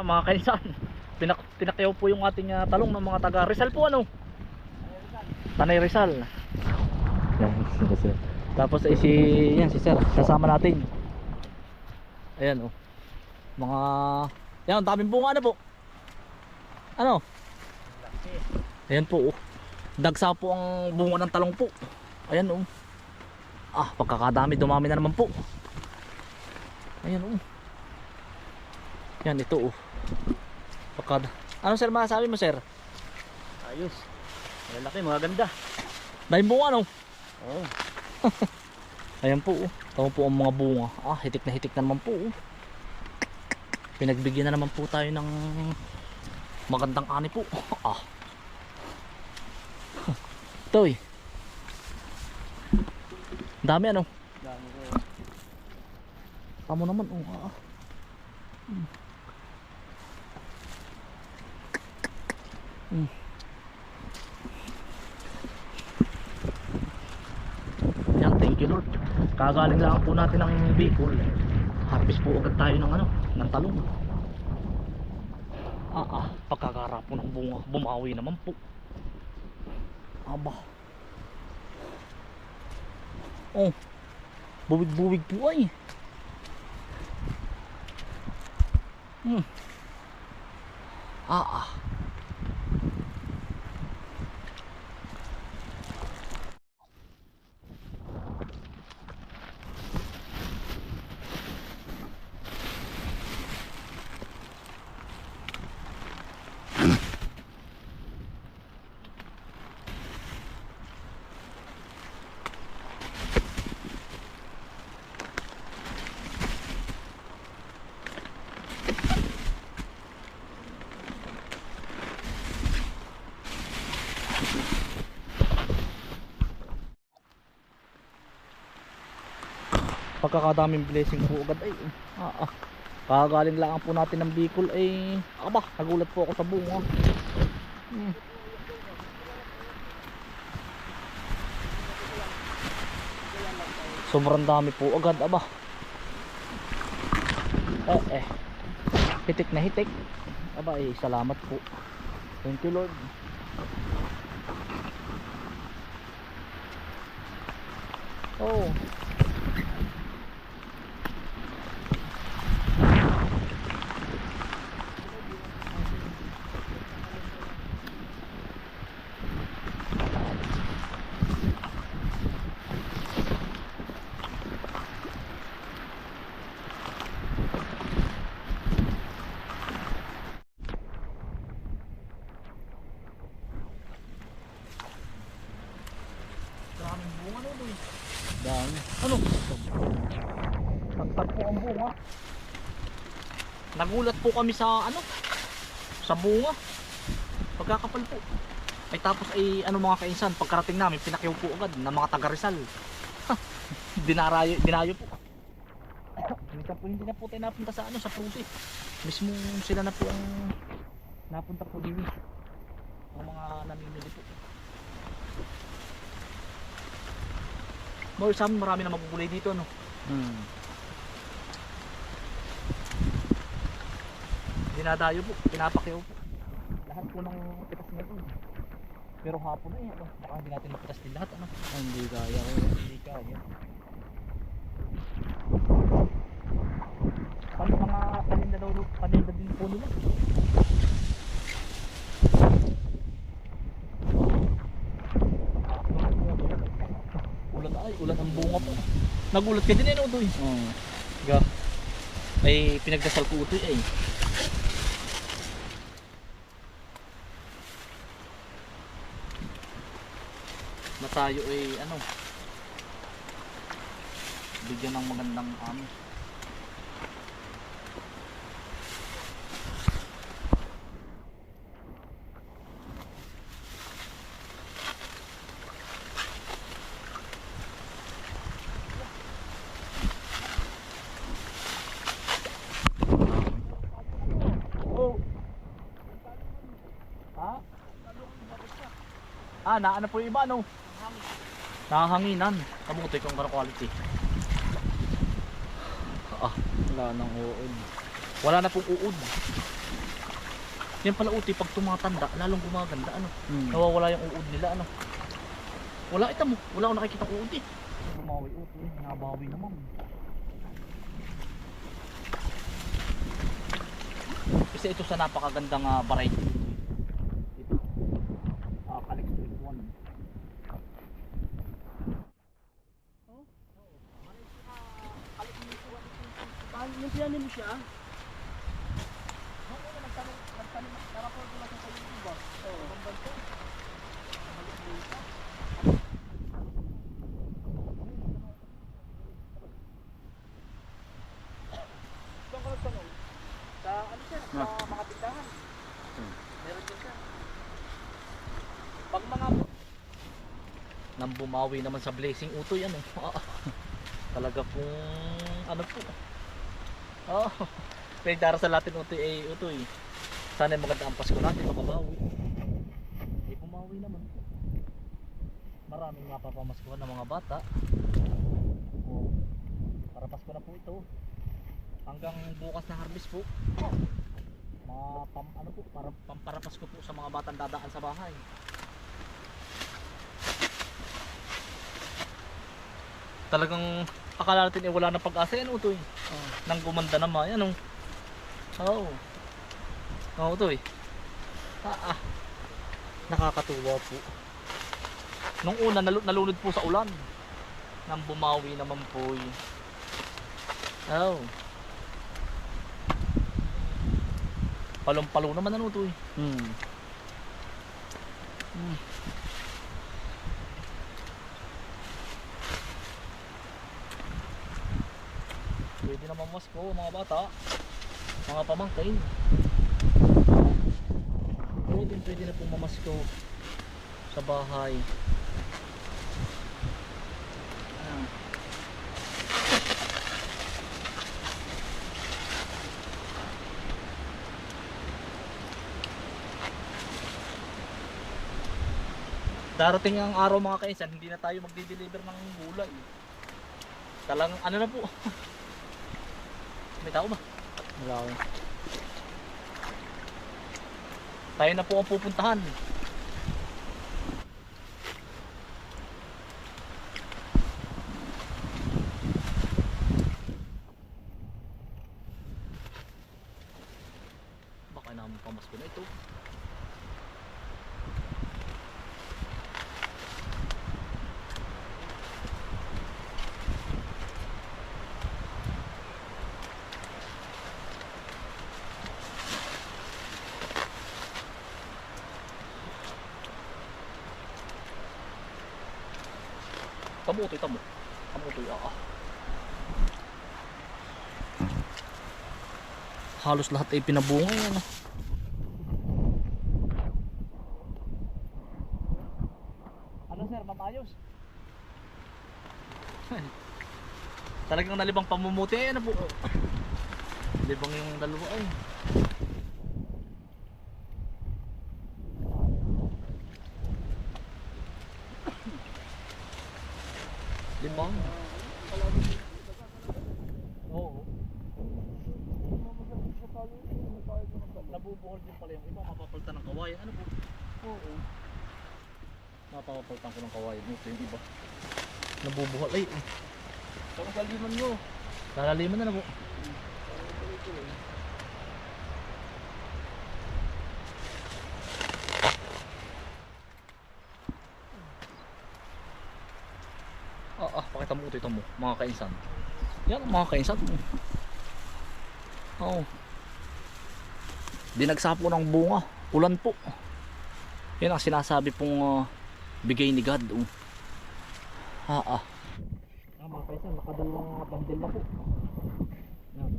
Ah, mga kainsan, pinak pinakyaw po yung ating ah, talong ng mga taga Rizal po ano? Tanay Rizal. Yan, sir. Tapos eh, si yan si sir, sasama natin. Ayan oh. Mga yan, daming bunga na po. Ano? Ayan po oh. Dagsa po ang bunga ng talong po. Ayan oh. Ah, pagkakadami dumami na naman po. Ayan oh. Yan ito oh. Pagkada. Ano sir masasabi mo sir? Ayos. Malalaki, mga ganda. Dahil bunga no? Oo. Ayan po oh. Tama po ang mga bunga. Ah, hitik na hitik na naman po oh. Pinagbigyan na naman po tayo ng magandang ani po. Ah. Toy. Dami ano? Dami ko. Tamo naman oh. Ah. Hmm. Hmm. Yan, thank you Lord. Kagaling lang po natin ng Bicol. Harvest po agad tayo ng ano, ng talong. Ah, ah, pagkakara po ng bunga, bumawi naman po. Aba. Oh, buwig-buwig po ay. Hmm. Ah, ah. Pagkakadaming blessing po agad ay. Ah, ah. kagaling lang po natin ng Bicol ay. Aba nagulat po ako sa bunga. Hmm. sobrang dami po agad aba. Eh eh. Hitik na hitik. Aba eh salamat po. Thank you lord. Oh Maraming bunga na ito eh. Dami. Ano? Tagtag po ang bunga. Nagulat po kami sa ano? Sa bunga. Pagkakapal po. Ay tapos ay ano mga kainsan, pagkarating namin, pinakyaw po agad ng mga taga Rizal. Dinarayo, dinayo po. Minsan po hindi na po tayo napunta sa ano, sa Prusi. Mismo sila na po ang napunta po din. Ang mga namimili po. More amin, marami na magugulay dito, no? Hmm. Dinadayo po, pinapakyaw po. Lahat po ng pitas na ito. Pero hapon na eh, ano? Baka hindi natin mapitas din lahat, ano? Ay, hindi kaya ko. Hindi kaya. Paano mga paninda daw, paninda din po nila? Ulan ay, ulan ang bunga po. Nagulat ka din eh, no, Doy? Oo. Ga. May pinagdasal ko ito eh. Tayo ay ano bigyan ng magandang ano. Ha? Ah, naano po yung iba, no? Nakahanginan. Kamutoy kung gano'ng quality. Ah, Wala nang uod. wala na pong uod. Yan pala utoy pag tumatanda, lalong gumaganda ano. Hmm. Nawawala yung uod nila ano. Wala ito mo, wala akong nakikita uod eh. Bumawi utoy, nabawi naman. Kasi ito sa napakagandang uh, variety. Ito. Ah, Calix 21. Paano yung piyanin mo siya? Doon ka nagtanong. Sa ano siya? Sa mga tindahan. Meron din siya. Pag mga nang bumawi naman sa blazing utoy ano. Ah, Talaga pong ano po. Oh. Pinagdarasal natin utoy ay utoy. Sana ay maganda ang Pasko natin makabawi. Eh bumawi naman po. Maraming mapapamaskuhan ng mga bata. Oh. Para Pasko na po ito hanggang bukas na harvest po mga pam, ano po para pamparapas ko po sa mga batang dadaan sa bahay talagang akala natin eh wala na pag-asa yan utoy oh. nang gumanda naman yan oh oo oo utoy ah, ah. nakakatuwa po nung una nalu- nalunod po sa ulan nang bumawi naman po eh. oh Palong-palo naman ano to eh. Hmm. Hmm. Pwede mamasko mga bata. Mga pamangkin. Pwede, pwede na pong mamasko sa bahay. Ah. Darating ang araw mga kaisan, hindi na tayo magde-deliver ng gulay. Talang ano na po. May tao ba? Wala ko. Tayo na po ang pupuntahan. Baka naman pamasko na ito. Tamutoy, tamo. Tamutoy, ah. Halos lahat ay pinabunga yan. ah. Ano sir, mamayos? Talagang nalibang pamumuti ay ano po. Libang yung dalawa ay. Libang. Oo. Nabubuhol din pala yung iba, mapapalitan ng kawayan. Ano po? Oo. Mapapalitan ko ng kawayan. Ito yung iba. Nabubuhol. Ay, ay. Saka sa liman mo. Lalaliman na na po. Ah, ah, pakita mo ito mo, mga kainsan. Yan, mga kainsan. Oo. Oh. Dinagsa po ng bunga. Ulan po. Yan ang sinasabi pong ah, bigay ni God. Oh. Ah, ah. Ah, mga kaisan, nakadalawang bandil na po. Yan.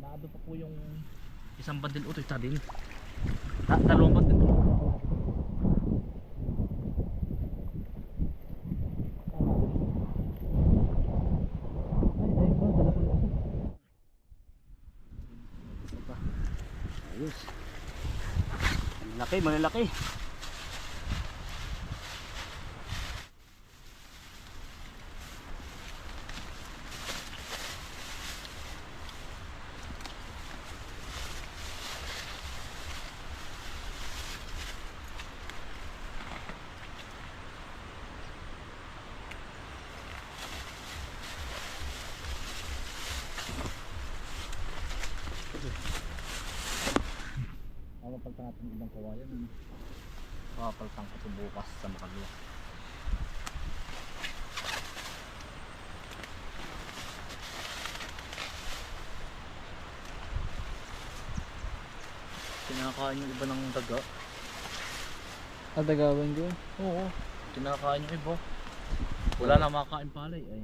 Naado pa po yung isang bandil utoy sa din. Da dalawang bandil. Ayos. Malaki, malalaki. papalitan natin ng ibang kawayan. Ano? Papalitan ko ito bukas sa makalwa. Kinakain yung iba ng daga. Adagawan ko. Oo, kinakain yung iba. Wala na makakain palay ay.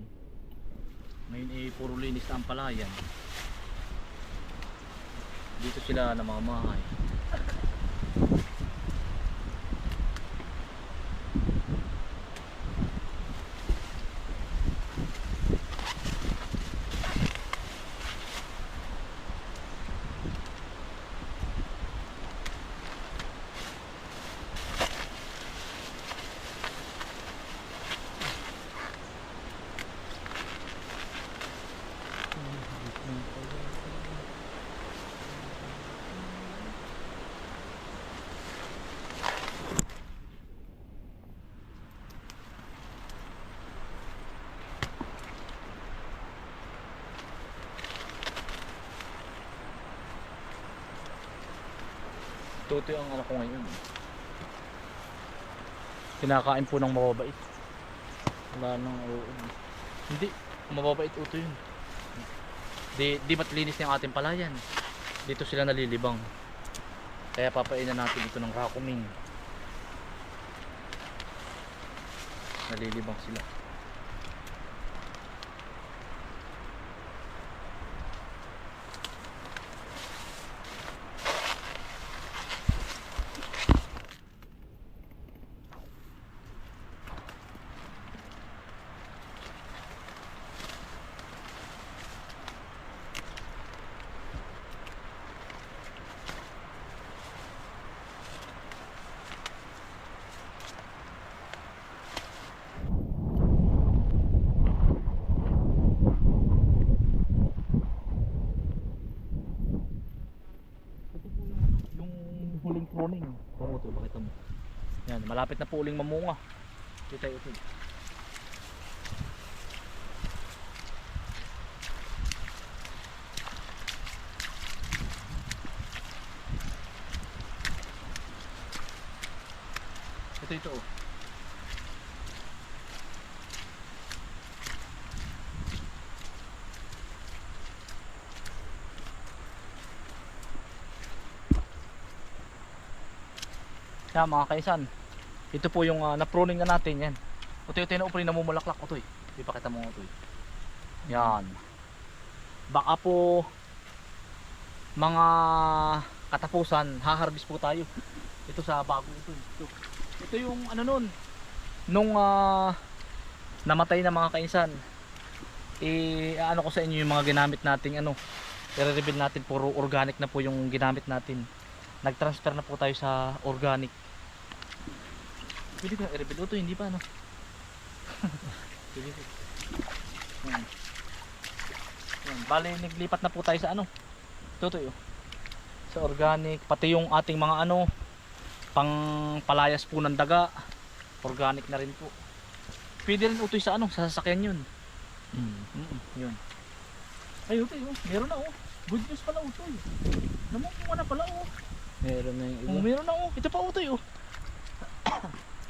Ngayon eh puro linis na ang palayan. Dito sila namamahay. Tutoy ang anak ko ngayon. Kinakain po ng mababait. Wala nang oo. Hindi, mababait uto yun. Di, di ba't linis ng ating palayan? Dito sila nalilibang. Kaya papainan natin ito ng rakuming. Nalilibang sila. Ito po yung, ano, yung huling pruning. Pumuto, bakit mo? Yan, malapit na po uling mamunga. Kita ito. Ito ito. oh. Yan mga kaisan. Ito po yung uh, na-pruning na natin yan. Utoy ito yung na namumulaklak utoy. Di pa kita mo utoy. Yan. Baka po mga katapusan haharbis po tayo. Ito sa bago ito. Ito, ito yung ano nun nung ah, namatay na mga kainsan. Eh ano ko sa inyo yung mga ginamit nating ano i-reveal natin puro organic na po yung ginamit natin. Nag-transfer na po tayo sa organic. Pwede ko i-reveal ito, hindi pa ano. Pwede ko. Yan. Yan. Bale, naglipat na po tayo sa ano. Ito to yun. Sa organic. Pati yung ating mga ano, pang palayas po ng daga. Organic na rin po. Pwede rin utoy sa ano, sa sasakyan yun. Mm. Mm yun. Ay, utoy, oh. meron na oh. Good news pala utoy. Namukuha na pala oh. Meron na yung iba. Oh, meron na oh. Ito pa utoy oh.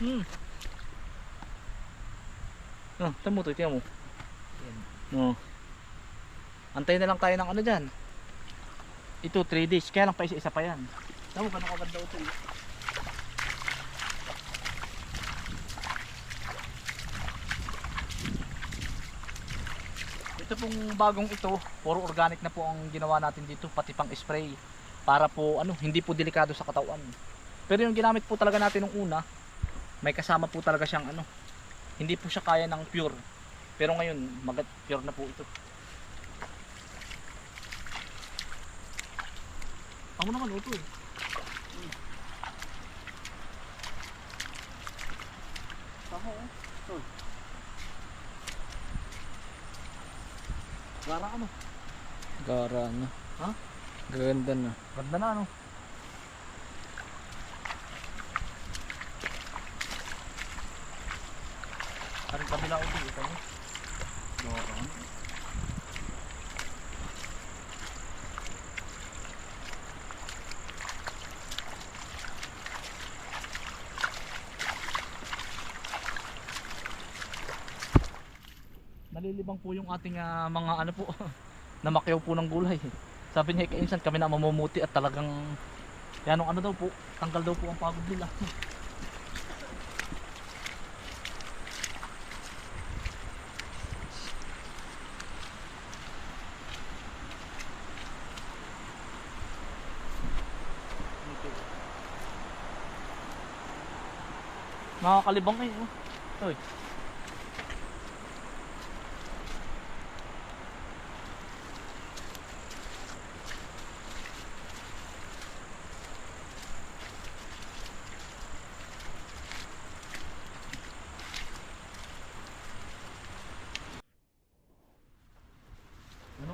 Hmm. Ah, tamo to, tiyan mo. Yan. Oh. Antayin na lang tayo ng ano dyan. Ito, 3 days. Kaya lang pa isa-isa pa yan. Tamo, gano'ng kaganda ito. eh. Ito pong bagong ito, puro organic na po ang ginawa natin dito, pati pang spray. Para po, ano, hindi po delikado sa katawan. Pero yung ginamit po talaga natin nung una, may kasama po talaga siyang ano, hindi po siya kaya ng pure. Pero ngayon, magat pure na po ito. Ako naman ito eh. Oh. Oh. Gara ano? Gara na. Ha? Gaganda na. Ganda na ano? Karing kabila ko dito. Ito. Gara. Nalilibang po yung ating ah, mga ano po, namakyaw po ng gulay. Sabi niya kay Insan kami na mamumuti at talagang yan ano daw po, tanggal daw po ang pagod nila. Nakakalibang eh. Oh.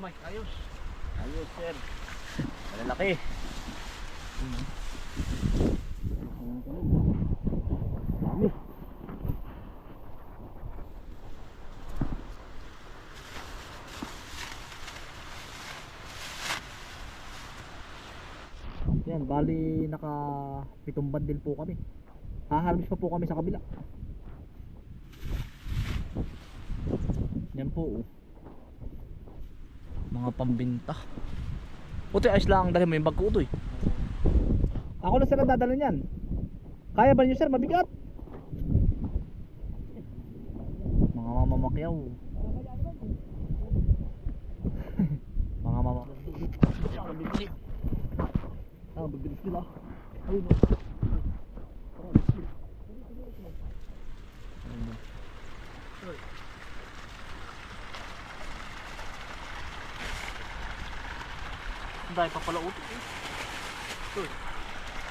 Mike? Ayos. Ayos, sir. Malalaki. Dami. Yan, bali naka pitong bandil po kami. Haharvest pa po kami sa kabila. Yan po. oh. Mga pambinta. Puti ayos lang dali mo yung bag ko utoy. Ako na sir ang dadala niyan. Kaya ba niyo sir? Mabigat. Mga mamamakyaw. Mga mamamakyaw. Ah, bibilis nila. Ayun. oh. Ayun. Dami pa pala utot eh.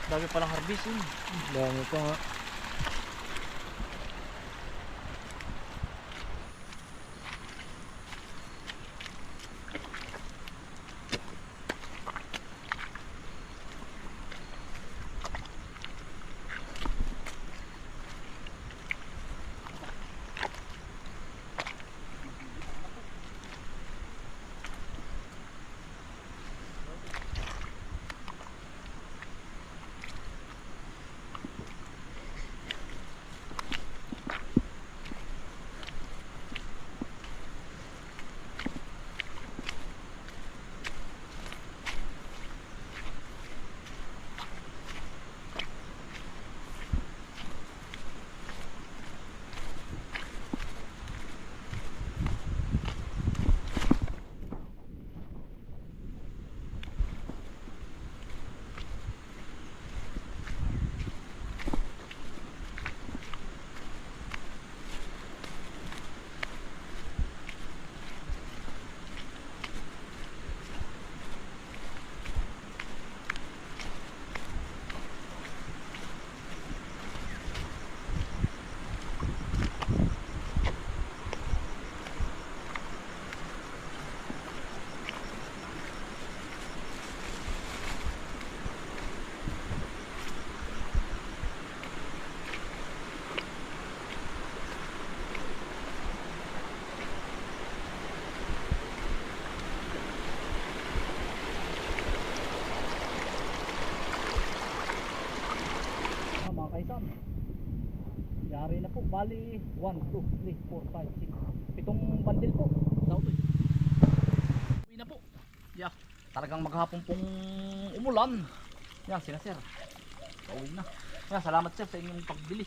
Dami palang eh. Dami pa nga. Ah, mga kaisan. Yari na po. Bali, 1, 2, 3, 4, 5, 6. Pitong bandil po. Daw to. Uwi na po. Yeah. Talagang maghapon pong umulan. Yan, sina sir. Pauwi na. Yan, salamat sir sa inyong pagbili.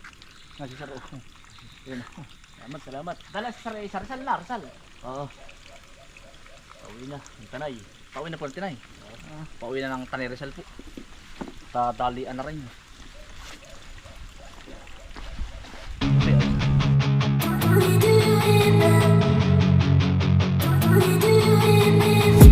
Yan, si sir. oh. Yan. Salamat, salamat. Dala si sir, eh, Rizal na, Rizal. Oo. Pauwi na. Yung tanay. Pauwi na po ang tinay. Ah, pauwi na ng tanay Rizal po. Tadalian na rin. Baby, baby, baby, me?